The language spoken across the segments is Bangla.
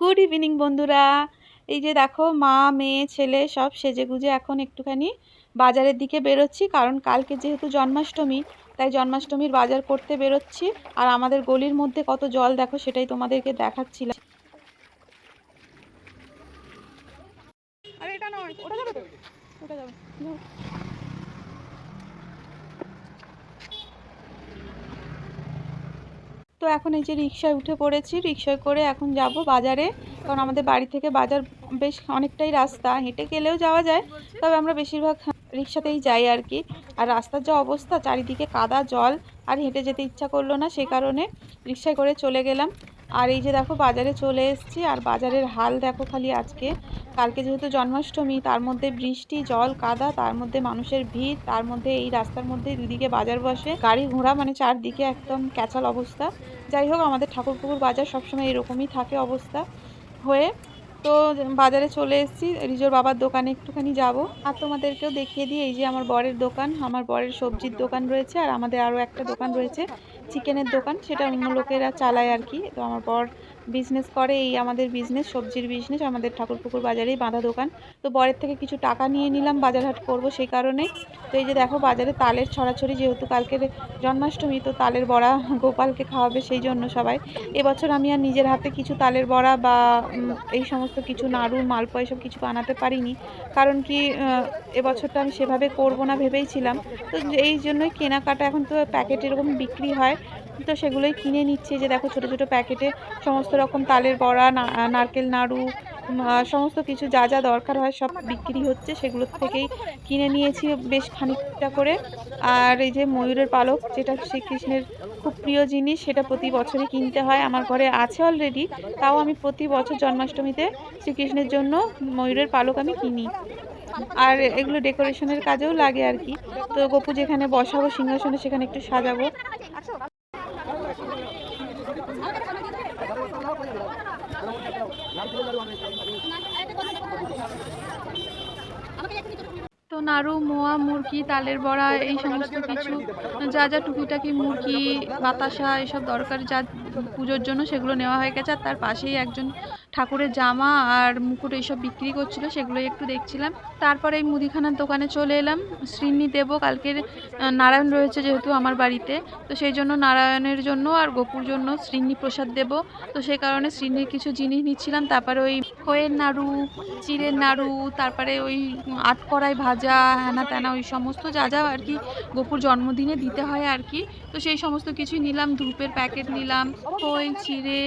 গুড ইভিনিং বন্ধুরা। এই যে দেখো, মা, মেয়ে, ছেলে সব সেজে গুজে এখন একটুখানি বাজারের দিকে বেরোচ্ছি, কারণ কালকে যেহেতু জন্মাষ্টমী, তাই জন্মাষ্টমীর বাজার করতে বেরোচ্ছি। আর আমাদের গলির মধ্যে কত জল দেখো, সেটাই তোমাদেরকে নয়, ওটা যাবে ওটা যাবে তো এখন এই যে রিক্সায় উঠে পড়েছি, রিক্সায় করে এখন যাব বাজারে। কারণ আমাদের বাড়ি থেকে বাজার বেশ অনেকটাই রাস্তা, হেঁটে গেলেও যাওয়া যায়, তবে আমরা বেশিরভাগ রিক্সাতেই যাই আর কি। আর রাস্তার যা অবস্থা, চারিদিকে কাদা, জল, আর হেঁটে যেতে ইচ্ছা করল না, সে কারণে রিক্সায় করে চলে গেলাম। আর এই যে দেখো, বাজারে চলে এসেছি। আর বাজারের হাল দেখো খালি আজকে। কালকে যেহেতু জন্মাষ্টমী, তার মধ্যে বৃষ্টি, জল, কাদা, তার মধ্যে মানুষের ভিড়, তার মধ্যে এই রাস্তার মধ্যে দুদিকে বাজার বসে। গাড়ি ঘোড়া মানে চারদিকে একদম ক্যাচাল অবস্থা। যাই হোক, আমাদের ঠাকুরপুকুর বাজার সবসময় এরকমই থাকে অবস্থা হয়ে। তো বাজারে চলে এসেছি। রিজোর বাবার দোকানে একটুখানি যাব। আর তোমাদেরকেও দেখিয়ে দিই, এই যে আমার বরের দোকান, আমার বরের সবজির দোকান রয়েছে। আর আমাদের আরও একটা দোকান রয়েছে। চিকেনের দোকান সেটা অন্য লোকেরা চালায় আর কি। তো আমার বর বিজনেস করে, এই আমাদের বিজনেস সবজির বিজনেস আমাদের ঠাকুরপুকুর বাজারেই বাঁধা দোকান। তো বরের থেকে কিছু টাকা নিয়ে নিলাম বাজার হাট করব সেই কারণেই তো এই যে দেখো, বাজারে তালের ছড়াছড়ি যেহেতু কালকের জন্মাষ্টমী, তো তালের বড়া গোপালকে খাওয়াবে সেই জন্য সবাই। এবছর আমি আর নিজের হাতে কিছু তালের বড়া বা এই সমস্ত কিছু নাড়ু, মালপোয়া এসব কিছু বানাতে পারিনি। কারণ কি এবছরটা আমি সেভাবে করব না ভেবেইছিলাম তো এই জন্যই কেনাকাটা এখন তো প্যাকেট এরকম বিক্রি হয়। তো সেগুলোই কিনে নিচ্ছে যে দেখো ছোট ছোট প্যাকেটে সমস্ত রকম তালের বড়া নারকেল, নাড়ু সমস্ত কিছু যা যা দরকার হয় সব বিক্রি হচ্ছে। সেগুলোর থেকেই কিনে নিয়েছি বেশ খানিকটা করে। আর এই যে ময়ূরের পালক, যেটা শ্রীকৃষ্ণের খুব প্রিয় জিনিস, সেটা প্রতি বছরই কিনতে হয়। আমার ঘরে আছে অলরেডি তাও আমি প্রতি বছর জন্মাষ্টমীতে শ্রীকৃষ্ণের জন্য ময়ূরের পালক আমি কিনি। আর এগুলো ডেকোরেশনের কাজেও লাগে আর কি। তো গপু যেখানে বসাবো, সিংহাসনে সেখানে একটু সাজাবো। নাড়ু, মোয়া, মুরগি, তালের বড়া, এই সমস্ত কিছু, যা যা টুকিটাকি মুরগি, বাতাসা, এসব দরকার, যা পুজোর জন্য সেগুলো নেওয়া হয়ে গেছে, আর তার পাশেই একজন ঠাকুরের জামা আর মুকুট এইসব বিক্রি করছিল, সেগুলোই একটু দেখছিলাম। তারপরে এই মুদিখানার দোকানে চলে এলাম, শ্রীনি দেবো, কালকের নারায়ণ রয়েছে যেহেতু আমার বাড়িতে, তো সেই জন্য নারায়ণের জন্য আর গোপুর জন্য শ্রীনি প্রসাদ দেব। তো সেই কারণে শ্রীনির কিছু জিনিস নিচ্ছিলাম, তারপরে ওই খয়ের নাড়ু, চিড়ের নাড়ু, তারপরে ওই আটকড়াই ভাজা, হ্যানা ত্যানা, ওই সমস্ত যা যা আর কি গোপুর জন্মদিনে দিতে হয় আর কি। তো সেই সমস্ত কিছুই নিলাম, ধূপের প্যাকেট নিলাম খই চিড়ে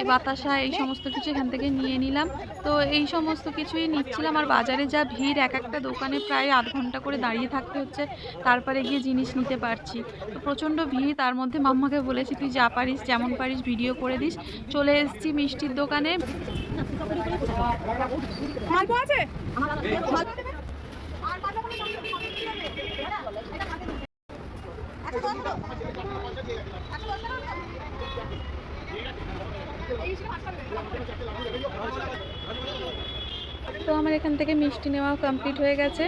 এ বাতাসা এই সমস্ত কিছু এখান থেকে নিয়ে নিলাম। তো এই সমস্ত কিছুই নিচ্ছিলাম আর বাজারে যা ভিড় এক একটা দোকানে প্রায় আধ ঘণ্টা করে দাঁড়িয়ে থাকতে হচ্ছে। তারপরে গিয়ে জিনিস নিতে পারছি। তো প্রচণ্ড ভিড় তার মধ্যে মাম্মাকে বলেছি তুই যা পারিস যেমন পারিস ভিডিও করে দিস। চলে এসেছি মিষ্টির দোকানে। তো আমার এখান থেকে মিষ্টি নেওয়া কমপ্লিট হয়ে গেছে।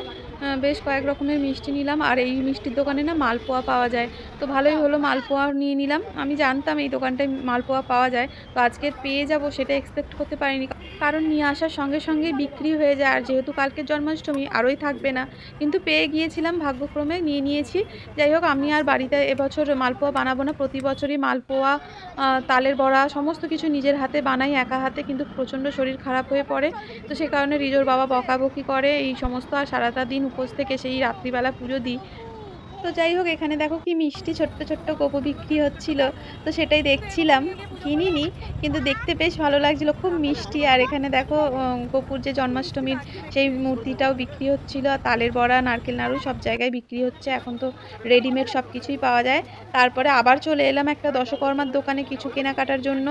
বেশ কয়েক রকমের মিষ্টি নিলাম। আর এই মিষ্টির দোকানে না মালপোয়া পাওয়া যায়। তো ভালোই হলো মালপোয়া নিয়ে নিলাম। আমি জানতাম এই দোকানটায় মালপোয়া পাওয়া যায়। তো আজকে পেয়ে যাব সেটা এক্সপেক্ট করতে পারিনি। কারণ নিয়ে আসার সঙ্গে সঙ্গে বিক্রি হয়ে যায়। আর যেহেতু কালকের জন্মাষ্টমী, আরোই থাকবে না। কিন্তু পেয়ে গিয়েছিলাম ভাগ্যক্রমে, নিয়ে নিয়েছি। যাই হোক, আমি আর বাড়িতে এবছর মালপোয়া বানাবো না। প্রতি বছরই মালপোয়া তালের বড়া, সমস্ত কিছু নিজের হাতে বানাই একা হাতে, কিন্তু প্রচণ্ড শরীর খারাপ হয়ে পড়ে। তো সে কারণে রিজোর বাবা বকাবকি করে, এই সমস্ত আর সারাটা দিন উপোস থেকে সেই রাত্রিবেলা পুজো দিই। তো যাই হোক, এখানে দেখো কি মিষ্টি ছোট্ট ছোট্ট কোপো বিক্রি হচ্ছিল। তো সেটাই দেখছিলাম, কিনিনি, কিন্তু দেখতে বেশ ভালো লাগছিল, খুব মিষ্টি। আর এখানে দেখো গোপুর যে জন্মাষ্টমীর সেই মূর্তিটাও বিক্রি হচ্ছিল, আর তালের বড়া, নারকেল নাড়ু সব জায়গায় বিক্রি হচ্ছে। এখন তো রেডিমেড সব কিছুই পাওয়া যায়। তারপরে আবার চলে এলাম একটা দশকর্মার দোকানে কিছু কেনাকাটার জন্য।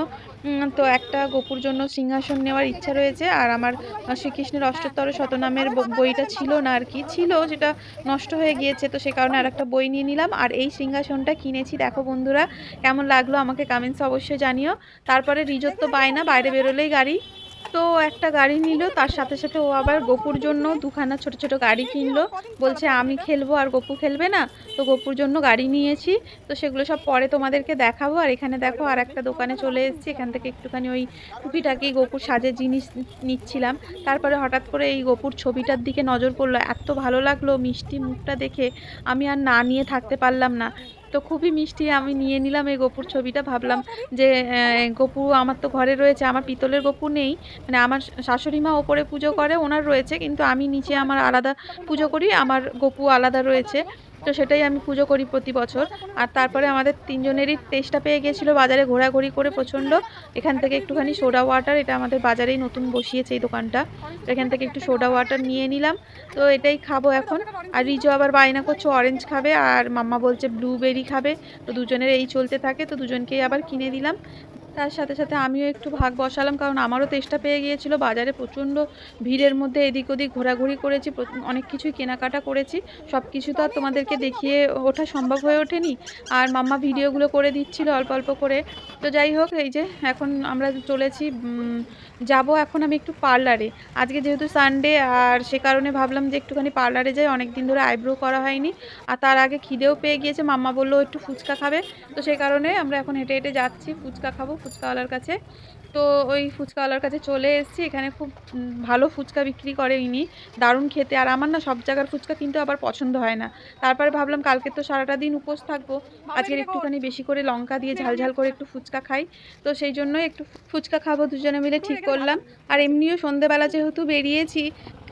তো একটা গোপুর জন্য সিংহাসন নেওয়ার ইচ্ছা রয়েছে, আর আমার শ্রীকৃষ্ণের অষ্টোত্তর শতনামের বইটা ছিল না আর কি। ছিল, যেটা নষ্ট হয়ে গিয়েছে, তো সে কারণে আর একটা বই নিয়ে নিলাম আর এই সিংহাসনটা কিনেছি। দেখো বন্ধুরা, কেমন লাগল আমাকে কামেন্টস অবশ্যই জানিও। তারপরে রিজোর তো পায় না বাইরে বেরোলেই গাড়ি। তো একটা গাড়ি নিল, তার সাথে সাথে ও আবার গপুর জন্য দুখানা ছোট ছোট গাড়ি কিনলো। বলছে, আমি খেলব আর গপু খেলবে না? তো গপুর জন্য গাড়ি নিয়েছি। তো সেগুলো সব পরে তোমাদেরকে দেখাবো। আর এখানে দেখো, আর একটা দোকানে চলে এসেছি। এখান থেকে একটুখানি ওই টুকিটাকি গপুর সাজের জিনিস নিচ্ছিলাম। তারপরে হঠাৎ করে এই গপুর ছবিটার দিকে নজর পড়ল। এত ভালো লাগল মিষ্টি মুখটা দেখে। আমি আর না নিয়ে থাকতে পারলাম না। তো খুবই মিষ্টি, আমি নিয়ে নিলাম এই গপুর ছবিটা। ভাবলাম যে গোপু আমার তো ঘরে রয়েছে, আমার পিতলের গপু নেই। মানে আমার শাশুড়ি মা ওপরে পুজো করে, ওনার রয়েছে, কিন্তু আমি নিচে আমার আলাদা পুজো করি, আমার গপু আলাদা রয়েছে। তো সেটাই আমি পুজো করি প্রতি বছর। আর তারপরে আমাদের তিনজনেরই টেস্টটা পেয়ে গিয়েছিল, বাজারে ঘোরাঘুরি করে প্রচণ্ড। এখান থেকে একটুখানি সোডা ওয়াটার এটা আমাদের বাজারেই নতুন বসিয়েছে এই দোকানটা। তো এখান থেকে একটু সোডা ওয়াটার নিয়ে নিলাম। তো এটাই খাব এখন। আর রিজো আবার বায়না করছে অরেঞ্জ খাবে। আর মাম্মা বলছে ব্লুবেরি খাবে। তো দুজনের এই চলতে থাকে, তো দুজনকেই আবার কিনে দিলাম। তার সাথে সাথে আমিও একটু ভাগ বসালাম, কারণ আমারও তেষ্টা পেয়ে গিয়েছিল। বাজারে প্রচণ্ড ভিড়ের মধ্যে এদিক ওদিক ঘোরাঘুরি করেছি অনেক কিছুই কেনাকাটা করেছি। সব কিছু তো আর তোমাদেরকে দেখিয়ে ওঠা সম্ভব হয়ে ওঠেনি। আর মাম্মা ভিডিওগুলো করে দিচ্ছিল অল্প অল্প করে। তো যাই হোক, এই যে এখন আমরা চলেছি যাব এখন আমি একটু পার্লারে। আজকে যেহেতু সানডে, আর সে কারণে ভাবলাম যে একটুখানি পার্লারে যাই অনেক দিন ধরে আইব্রো করা হয়নি। আর তার আগে খিদেও পেয়ে গিয়েছে, মাম্মা বলল একটু ফুচকা খাবে। তো সে কারণে আমরা এখন হেঁটে হেঁটে যাচ্ছি, ফুচকা খাব। ফুচকাওয়ালার কাছে। তো ওই ফুচকাওয়ালার কাছে চলে এসেছি। এখানে খুব ভালো ফুচকা বিক্রি করে ইনি। দারুণ খেতে। আর আমার না সব জায়গার ফুচকা কিন্তু আবার পছন্দ হয় না। তারপরে ভাবলাম কালকে তো সারাটা দিন উপোস থাকব। আজকের একটুখানি বেশি করে লঙ্কা দিয়ে ঝাল ঝাল করে একটু ফুচকা খাই। তো সেই জন্যই একটু ফুচকা খাব দুজনে মিলে ঠিক করলাম। আর এমনিও সন্ধেবেলা যেহেতু বেরিয়েছি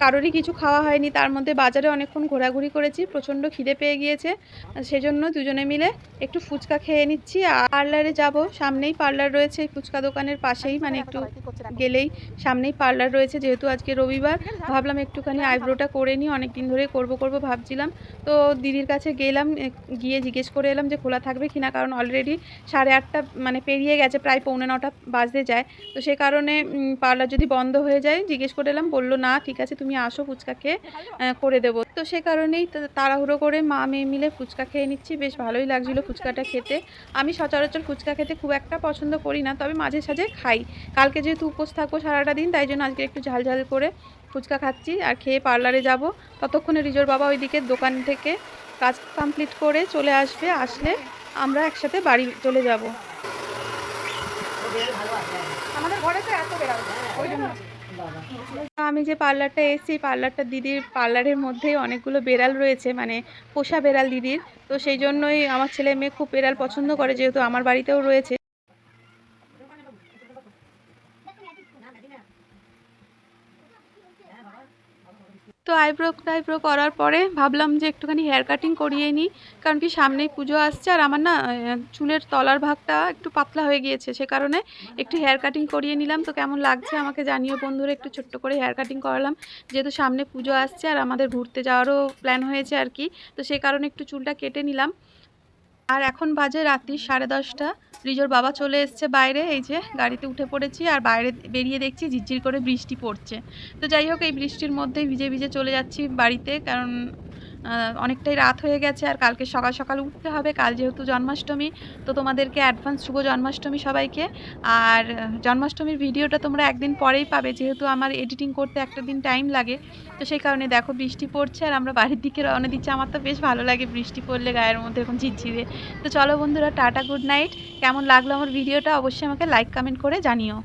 কারোরই কিছু খাওয়া হয়নি। তার মধ্যে বাজারে অনেকক্ষণ ঘোরাঘুরি করেছি, প্রচণ্ড খিদে পেয়ে গিয়েছে। সেজন্য দুজনে মিলে একটু ফুচকা খেয়ে নিচ্ছি। আর পার্লারে যাব, সামনেই পার্লার রয়েছে ফুচকা দোকানের পাশেই মানে একটু গেলেই সামনেই পার্লার রয়েছে, যেহেতু আজকে রবিবার। ভাবলাম একটুখানি আইব্রোটা করে নিই অনেক দিন ধরে করব করব ভাবছিলাম। তো দিদির কাছে গেলাম গিয়ে জিজ্ঞেস করে এলাম যে খোলা থাকবে কিনা, কারণ অলরেডি সাড়ে আটটা মানে পেরিয়ে গেছে, প্রায় পৌনে নটা বাজতে যায়। তো সে কারণে পার্লার যদি বন্ধ হয়ে যায়, জিজ্ঞেস করে এলাম, বলল, না, ঠিক আছে, তুমি আসো ফুচকা খেয়ে করে দেবো। তো সে কারণেই তাড়াহুড়ো করে মা মেয়ে মিলে ফুচকা খেয়ে নিচ্ছি। বেশ ভালোই লাগছিল ফুচকাটা খেতে। আমি সচরাচর ফুচকা খেতে খুব একটা পছন্দ করি না তবে মাঝে সাঝে খাই। কালকে যেহেতু উপোস থাকব সারাটা দিন তাই জন্য আজকে একটু ঝাল ঝাল করে ফুচকা খাচ্ছি আর খেয়ে পার্লারে যাব। ততক্ষণে রিজোর বাবা ওইদিকে দোকান থেকে কাজ কমপ্লিট করে চলে আসবে আসলে আমরা একসাথে বাড়ি চলে যাব। আমাদের ঘরে তো এত বেড়াবে ওই জন্য। আমি যে পার্লারটা এসেছি, পার্লারটা দিদির পার্লারের মধ্যেই অনেকগুলো বেড়াল রয়েছে মানে পোষা বেড়াল দিদির। তো সেই জন্যই আমার ছেলে মেয়ে খুব বেড়াল পছন্দ করে, যেহেতু আমার বাড়িতেও রয়েছে। তো আইব্রো টাইব্রো করার পরে ভাবলাম যে একটুখানি হেয়ার কাটিং করিয়ে নিই। কারণ কি সামনেই পুজো আসছে আর আমার না চুলের তলার ভাগটা একটু পাতলা হয়ে গিয়েছে। সে কারণে একটু হেয়ার কাটিং করিয়ে নিলাম। তো কেমন লাগছে আমাকে জানিও বন্ধুরা, একটু ছোট্ট করে হেয়ার কাটিং করালাম। যেহেতু সামনে পুজো আসছে আর আমাদের ঘুরতে যাওয়ারও প্ল্যান হয়েছে আর কি, তো সে কারণে একটু চুলটা কেটে নিলাম। আর এখন বাজে রাত্রি সাড়ে দশটা। রিজোর বাবা চলে এসছে বাইরে, এই যে গাড়িতে উঠে পড়েছি আর বাইরে বেরিয়ে দেখছি ঝিরঝির করে বৃষ্টি পড়ছে। তো যাই হোক, এই বৃষ্টির মধ্যেই ভিজে ভিজে চলে যাচ্ছি বাড়িতে কারণ অনেকটাই রাত হয়ে গেছে আর কালকে সকাল সকাল উঠতে হবে। কাল যেহেতু জন্মাষ্টমী, তো তোমাদেরকে অ্যাডভান্স শুভ জন্মাষ্টমী সবাইকে। আর জন্মাষ্টমীর ভিডিওটা তোমরা একদিন পরেই পাবে, যেহেতু আমার এডিটিং করতে একটা দিন টাইম লাগে। তো সেই কারণে দেখো বৃষ্টি পড়ছে আর আমরা বাড়ির দিকে রওনা দিচ্ছি। আমার তো বেশ ভালো লাগে বৃষ্টি পড়লে গায়ের মধ্যে এখন ঝিরঝিরে। তো চলো বন্ধুরা, টাটা গুড নাইট কেমন লাগল আমার ভিডিওটা অবশ্যই আমাকে লাইক কমেন্ট করে জানিও।